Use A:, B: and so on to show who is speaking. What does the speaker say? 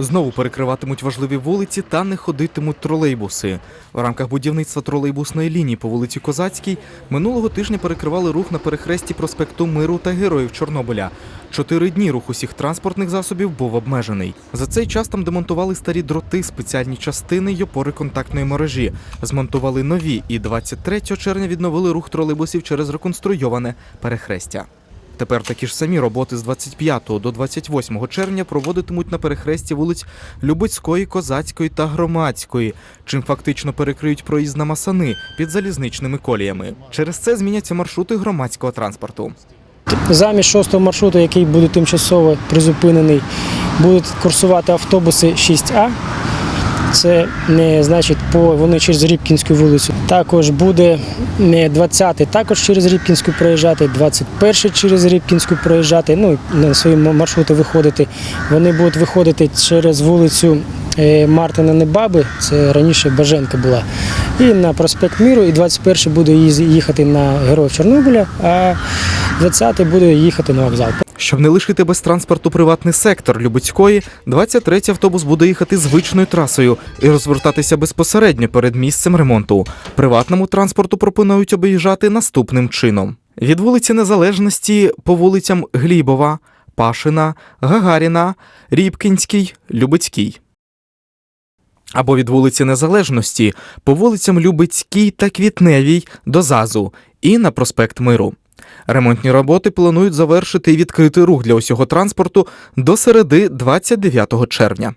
A: Знову перекриватимуть важливі вулиці та не ходитимуть тролейбуси. В рамках будівництва тролейбусної лінії по вулиці Козацькій минулого тижня перекривали рух на перехресті проспекту Миру та Героїв Чорнобиля. Чотири дні рух усіх транспортних засобів був обмежений. За цей час там демонтували старі дроти, спеціальні частини й опори контактної мережі. Змонтували нові і 23 червня відновили рух тролейбусів через реконструйоване перехрестя. Тепер такі ж самі роботи з 25 до 28 червня проводитимуть на перехресті вулиць Любицької, Козацької та Громадської, чим фактично перекриють проїзд на Масани під залізничними коліями. Через це зміняться маршрути громадського транспорту.
B: Замість шостого маршруту, який буде тимчасово призупинений, будуть курсувати автобуси 6А. Це не значить по вони через Рібкінську вулицю. Також буде не 20-й, також через Рібкінську проїжджати, 21-й через Рібкінську проїжджати. Ну на свої маршрути виходити. Вони будуть виходити через вулицю е, Мартина Небаби, це раніше Баженка була. І на проспект Міру, і 21-й буде їхати на Героїв Чорнобиля, а 20-й буде їхати на вокзал.
A: Щоб не лишити без транспорту приватний сектор Любицької, 23-й автобус буде їхати звичною трасою і розвертатися безпосередньо перед місцем ремонту. Приватному транспорту пропонують об'їжджати наступним чином: від вулиці Незалежності по вулицям Глібова, Пашина, Гагаріна, Рібкінський, Любицький. Або від вулиці Незалежності по вулицям Любицькій та Квітневій до ЗАЗу і на проспект Миру. Ремонтні роботи планують завершити і відкрити рух для усього транспорту до середи 29 червня.